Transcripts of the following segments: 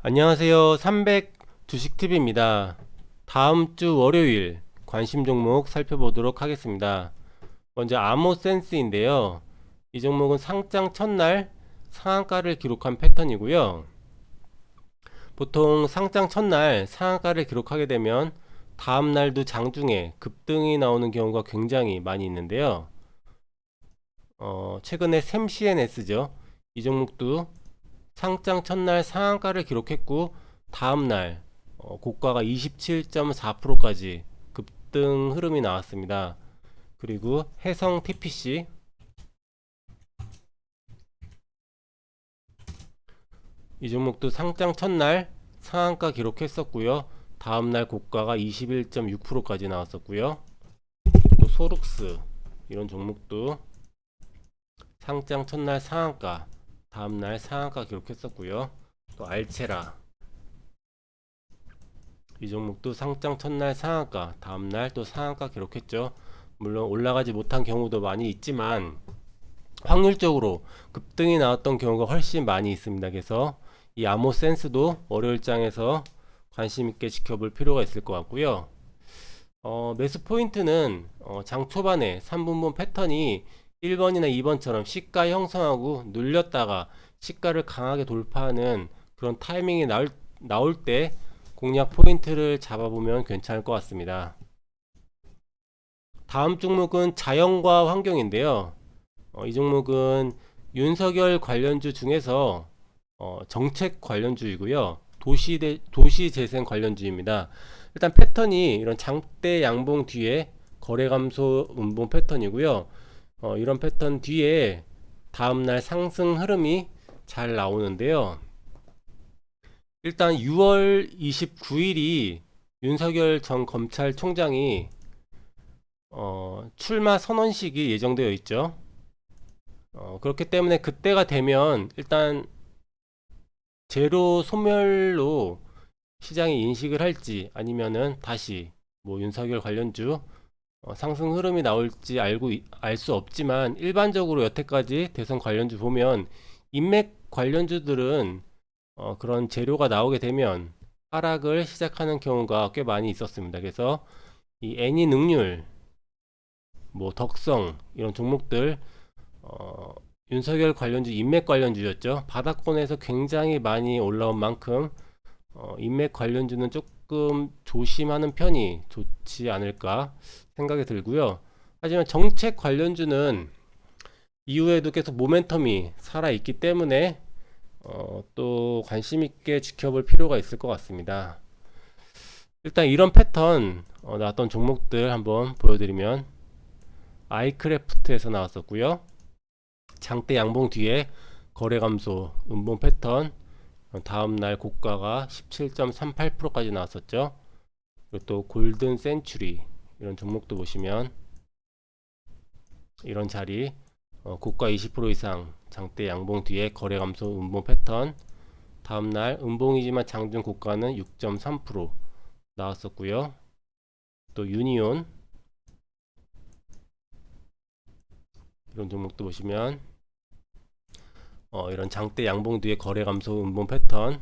안녕하세요. 300 주식TV입니다. 다음 주 월요일 관심 종목 살펴보도록 하겠습니다. 먼저 아모센스인데요. 이 종목은 상장 첫날 상한가를 기록한 패턴이고요. 보통 상장 첫날 상한가를 기록하게 되면 다음 날도 장중에 급등이 나오는 경우가 굉장히 많이 있는데요. 어, 최근에 샘CNS죠. 이 종목도 상장 첫날 상한가를 기록했고 다음날 어, 고가가 27.4%까지 급등 흐름이 나왔습니다. 그리고 해성 TPC 이 종목도 상장 첫날 상한가 기록했었고요. 다음날 고가가 21.6%까지 나왔었고요. 또 소룩스 이런 종목도 상장 첫날 상한가 다음날 상한가 기록했었고요. 또 알체라 이 종목도 상장 첫날 상한가 다음날 또 상한가 기록했죠. 물론 올라가지 못한 경우도 많이 있지만 확률적으로 급등이 나왔던 경우가 훨씬 많이 있습니다. 그래서 이 아모센스도 월요일장에서 관심 있게 지켜볼 필요가 있을 것 같고요. 어, 매수 포인트는 어, 장 초반에 3분분 패턴이 1번이나 2번처럼 시가 형성하고 눌렸다가 시가를 강하게 돌파하는 그런 타이밍이 나올, 나올 때 공략 포인트를 잡아보면 괜찮을 것 같습니다. 다음 종목은 자연과 환경인데요. 어, 이 종목은 윤석열 관련주 중에서 어, 정책 관련주이고요. 도시 대, 도시 재생 관련주입니다. 일단 패턴이 이런 장대 양봉 뒤에 거래 감소 음봉 패턴이고요. 어, 이런 패턴 뒤에 다음날 상승 흐름이 잘 나오는데요. 일단 6월 29일이 윤석열 전 검찰총장이 어, 출마 선언식이 예정되어 있죠. 어, 그렇기 때문에 그때가 되면 일단 제로 소멸로 시장이 인식을 할지 아니면은 다시 뭐 윤석열 관련주 어, 상승 흐름이 나올지 알고 알 수 없지만 일반적으로 여태까지 대선 관련주 보면 인맥 관련주들은 어, 그런 재료가 나오게 되면 하락을 시작하는 경우가 꽤 많이 있었습니다. 그래서 이 애니 능률, 뭐 덕성 이런 종목들 어, 윤석열 관련주, 인맥 관련주였죠. 바닥권에서 굉장히 많이 올라온 만큼 어, 인맥 관련주는 조금 조심하는 편이 좋지 않을까 생각이 들고요. 하지만 정책 관련주는 이후에도 계속 모멘텀이 살아 있기 때문에 어, 또 관심 있게 지켜볼 필요가 있을 것 같습니다. 일단 이런 패턴 어, 나왔던 종목들 한번 보여드리면 아이크래프트에서 나왔었고요. 장대 양봉 뒤에 거래 감소 음봉 패턴 어, 다음 날 고가가 17.38%까지 나왔었죠. 그리고 또 골든 센츄리 이런 종목도 보시면 이런 자리 어, 고가 20% 이상 장대 양봉 뒤에 거래 감소 음봉 패턴 다음 날 음봉이지만 장중 고가는 6.3% 나왔었고요. 또 유니온 이런 종목도 보시면 어, 이런 장대 양봉 뒤에 거래 감소 음봉 패턴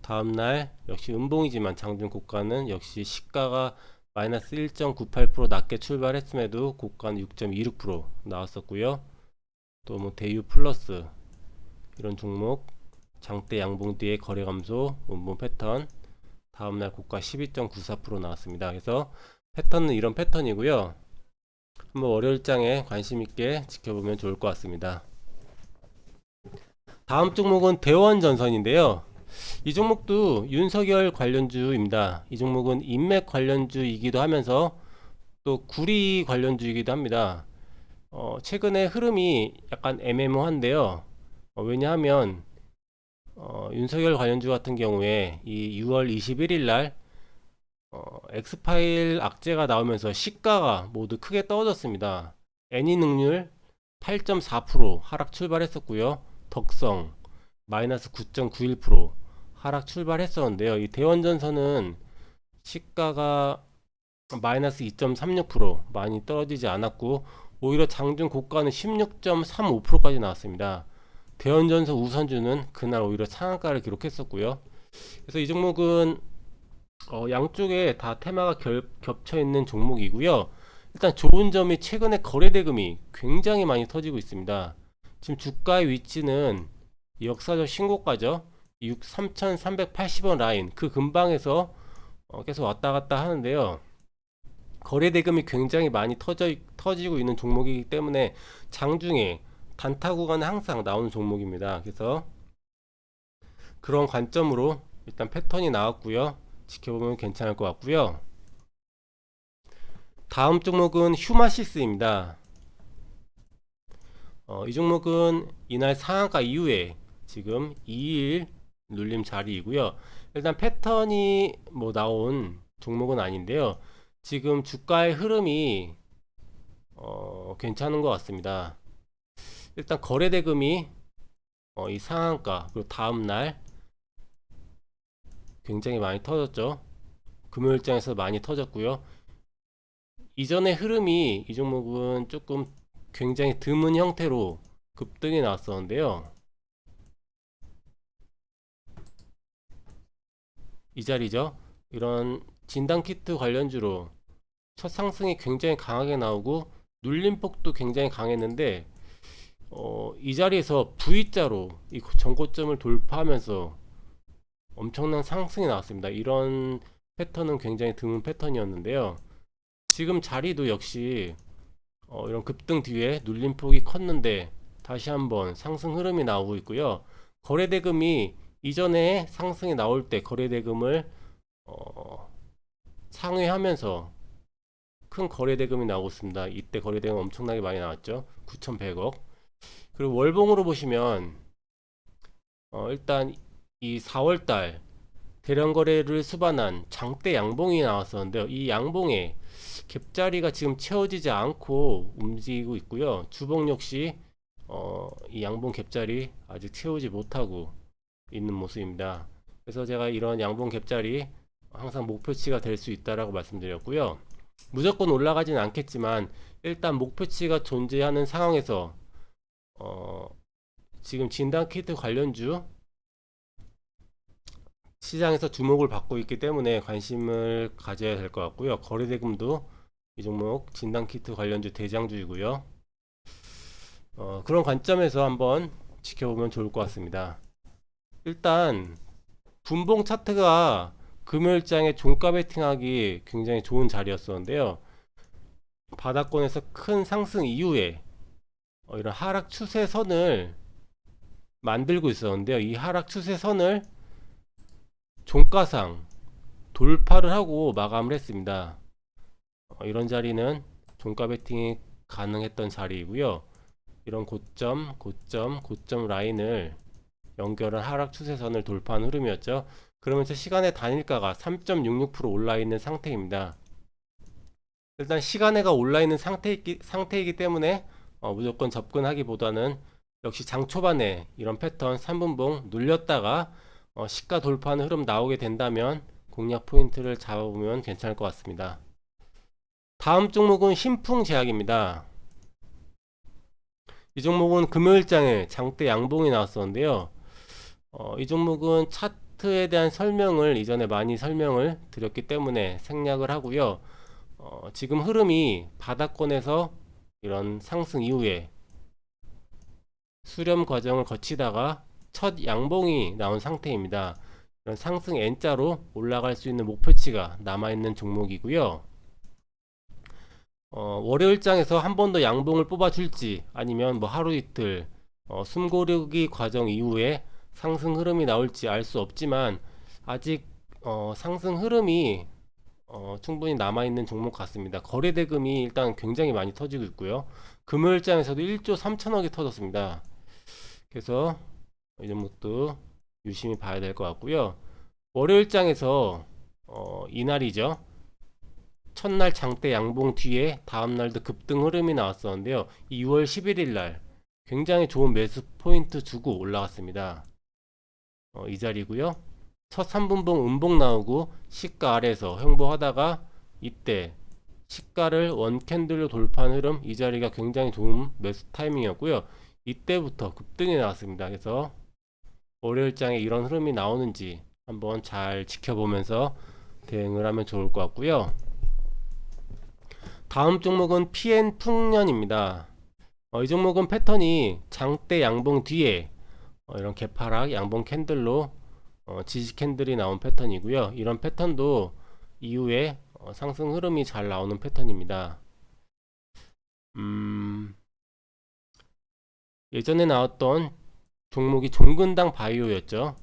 다음날 역시 음봉이지만 장중 고가는 역시 시가가 마이너스 1.98% 낮게 출발했음에도 고가는 6.26% 나왔었고요. 또 뭐 대유 플러스 이런 종목 장대 양봉 뒤에 거래 감소 음봉 패턴 다음날 고가 12.94% 나왔습니다. 그래서 패턴은 이런 패턴이고요. 한번 월요일장에 관심 있게 지켜보면 좋을 것 같습니다. 다음 종목은 대원전선인데요. 이 종목도 윤석열 관련주입니다. 이 종목은 인맥 관련주이기도 하면서 또 구리 관련주이기도 합니다. 어, 최근에 흐름이 약간 애매모한데요. 어, 왜냐하면 어, 윤석열 관련주 같은 경우에 이 6월 21일 날 어, 엑스파일 악재가 나오면서 시가가 모두 크게 떨어졌습니다. 애니 능률 8.4% 하락 출발했었고요. 덕성 마이너스 9.91% 하락 출발했었는데요. 이 대원전선은 시가가 마이너스 2.36% 많이 떨어지지 않았고 오히려 장중 고가는 16.35%까지 나왔습니다. 대원전선 우선주는 그날 오히려 상한가를 기록했었고요. 그래서 이 종목은 어, 양쪽에 다 테마가 결, 겹쳐 있는 종목이고요. 일단 좋은 점이 최근에 거래 대금이 굉장히 많이 터지고 있습니다. 지금 주가의 위치는 역사적 신고가죠. 6 3,380원 라인 그 근방에서 어, 계속 왔다 갔다 하는데요. 거래 대금이 굉장히 많이 터져 터지고 있는 종목이기 때문에 장중에 단타 구간에 항상 나오는 종목입니다. 그래서 그런 관점으로 일단 패턴이 나왔고요. 지켜보면 괜찮을 것 같고요. 다음 종목은 휴마시스입니다. 어, 이 종목은 이날 상한가 이후에 지금 2일 눌림 자리이고요. 일단 패턴이 뭐 나온 종목은 아닌데요. 지금 주가의 흐름이 어, 괜찮은 것 같습니다. 일단 거래 대금이 어, 이 상한가 그리고 다음 날 굉장히 많이 터졌죠. 금요일장에서 많이 터졌고요. 이전의 흐름이 이 종목은 조금 굉장히 드문 형태로 급등이 나왔었는데요. 이 자리죠. 이런 진단 키트 관련주로 첫 상승이 굉장히 강하게 나오고 눌림폭도 굉장히 강했는데 어, 이 자리에서 V자로 이 전고점을 돌파하면서 엄청난 상승이 나왔습니다. 이런 패턴은 굉장히 드문 패턴이었는데요. 지금 자리도 역시 어, 이런 급등 뒤에 눌림폭이 컸는데 다시 한번 상승 흐름이 나오고 있고요. 거래 대금이 이전에 상승이 나올 때 거래 대금을 어, 상회하면서 큰 거래 대금이 나오고 있습니다. 이때 거래 대금 엄청나게 많이 나왔죠. 9,100억. 그리고 월봉으로 보시면 어, 일단 이 4월달 대량 거래를 수반한 장대 양봉이 나왔었는데요. 이 양봉에 갭자리가 지금 채워지지 않고 움직이고 있고요. 주봉 역시 어, 이 양봉 갭자리 아직 채우지 못하고 있는 모습입니다. 그래서 제가 이런 양봉 갭자리 항상 목표치가 될 수 있다라고 말씀드렸고요. 무조건 올라가지는 않겠지만 일단 목표치가 존재하는 상황에서 어, 지금 진단 키트 관련주 시장에서 주목을 받고 있기 때문에 관심을 가져야 될 것 같고요. 거래대금도 이 종목 진단키트 관련주 대장주이고요. 어, 그런 관점에서 한번 지켜보면 좋을 것 같습니다. 일단 분봉 차트가 금요일장에 종가 베팅하기 굉장히 좋은 자리였었는데요. 바닥권에서 큰 상승 이후에 어, 이런 하락 추세 선을 만들고 있었는데요. 이 하락 추세 선을 종가상 돌파를 하고 마감을 했습니다. 어, 이런 자리는 종가 베팅이 가능했던 자리이고요. 이런 고점, 고점, 고점 라인을 연결한 하락 추세선을 돌파한 흐름이었죠. 그러면서 시간의 단일가가 3.66% 올라 있는 상태입니다. 일단 시간에가 올라 있는 상태이기, 상태이기 때문에 어, 무조건 접근하기보다는 역시 장 초반에 이런 패턴 3분봉 눌렸다가 어, 시가 돌파하는 흐름 나오게 된다면 공략 포인트를 잡아보면 괜찮을 것 같습니다. 다음 종목은 신풍제약입니다. 이 종목은 금요일장에 장대 양봉이 나왔었는데요. 어, 이 종목은 차트에 대한 설명을 이전에 많이 설명을 드렸기 때문에 생략을 하고요. 어, 지금 흐름이 바닥권에서 이런 상승 이후에 수렴 과정을 거치다가 첫 양봉이 나온 상태입니다. 이런 상승 N자로 올라갈 수 있는 목표치가 남아있는 종목이고요. 어, 월요일장에서 한 번 더 양봉을 뽑아줄지 아니면 뭐 하루 이틀 어, 숨고르기 과정 이후에 상승 흐름이 나올지 알 수 없지만 아직 어, 상승 흐름이 어, 충분히 남아있는 종목 같습니다. 거래 대금이 일단 굉장히 많이 터지고 있고요. 금요일장에서도 1조 3천억이 터졌습니다. 그래서 이 종목도 유심히 봐야 될 것 같고요. 월요일장에서 어, 이날이죠. 첫날 장대 양봉 뒤에 다음날도 급등 흐름이 나왔었는데요. 2월 11일 날 굉장히 좋은 매수 포인트 주고 올라갔습니다. 어, 이 자리고요. 첫 3분봉 음봉 나오고 시가 아래에서 횡보하다가 이때 시가를 원캔들로 돌파한 흐름 이 자리가 굉장히 좋은 매수 타이밍이었고요. 이때부터 급등이 나왔습니다. 그래서 월요일장에 이런 흐름이 나오는지 한번 잘 지켜보면서 대응을 하면 좋을 것 같고요. 다음 종목은 PN 풍년입니다. 어, 이 종목은 패턴이 장대 양봉 뒤에 어, 이런 개파락 양봉 캔들로 어, 지지 캔들이 나온 패턴이고요. 이런 패턴도 이후에 어, 상승 흐름이 잘 나오는 패턴입니다. 음, 예전에 나왔던 종목이 종근당 바이오였죠.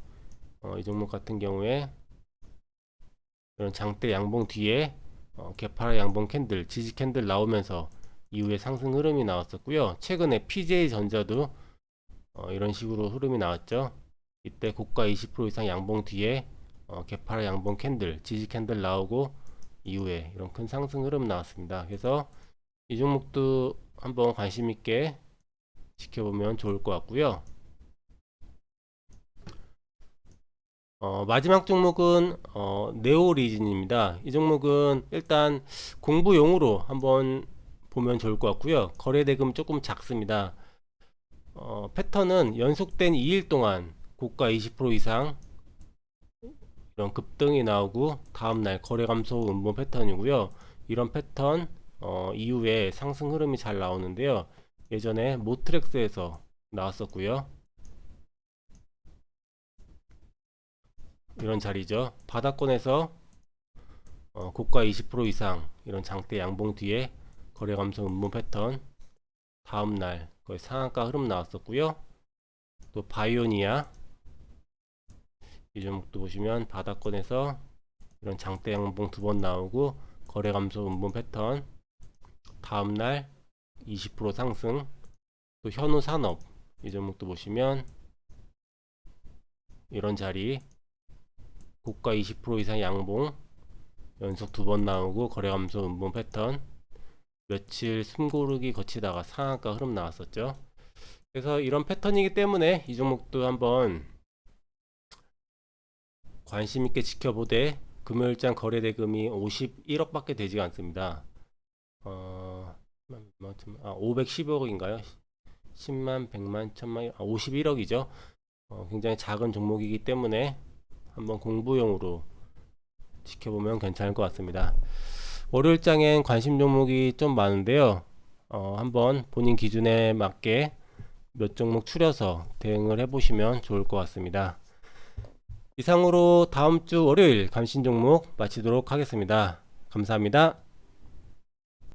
어, 이 종목 같은 경우에 이런 장대 양봉 뒤에 어, 개파락 양봉 캔들, 지지 캔들 나오면서 이후에 상승 흐름이 나왔었고요. 최근에 PJ 전자도 어, 이런 식으로 흐름이 나왔죠. 이때 고가 20% 이상 양봉 뒤에 어, 개파락 양봉 캔들, 지지 캔들 나오고 이후에 이런 큰 상승 흐름 나왔습니다. 그래서 이 종목도 한번 관심 있게 지켜보면 좋을 것 같고요. 어, 마지막 종목은 어, 네오리진입니다. 이 종목은 일단 공부용으로 한번 보면 좋을 것 같고요. 거래 대금 조금 작습니다. 어, 패턴은 연속된 2일 동안 고가 20% 이상 이런 급등이 나오고 다음날 거래 감소 음봉 패턴이고요. 이런 패턴 어, 이후에 상승 흐름이 잘 나오는데요. 예전에 모트렉스에서 나왔었고요. 이런 자리죠. 바닥권에서 어, 고가 20% 이상 이런 장대 양봉 뒤에 거래 감소 음봉 패턴 다음 날 거의 상한가 흐름 나왔었고요. 또 바이오니아 이 종목도 보시면 바닥권에서 이런 장대 양봉 두 번 나오고 거래 감소 음봉 패턴 다음 날 20% 상승 또 현우 산업 이 종목도 보시면 이런 자리 고가 20% 이상 양봉 연속 두 번 나오고 거래 감소 음봉 패턴 며칠 숨고르기 거치다가 상한가 흐름 나왔었죠. 그래서 이런 패턴이기 때문에 이 종목도 한번 관심 있게 지켜보되 금요일장 거래 대금이 51억밖에 되지가 않습니다. 어, 아, 510억인가요? 10만, 100만, 1000만, 아, 51억이죠. 어, 굉장히 작은 종목이기 때문에 한번 공부용으로 지켜보면 괜찮을 것 같습니다. 월요일 장엔 관심 종목이 좀 많은데요. 어, 한번 본인 기준에 맞게 몇 종목 추려서 대응을 해보시면 좋을 것 같습니다. 이상으로 다음 주 월요일 관심 종목 마치도록 하겠습니다. 감사합니다.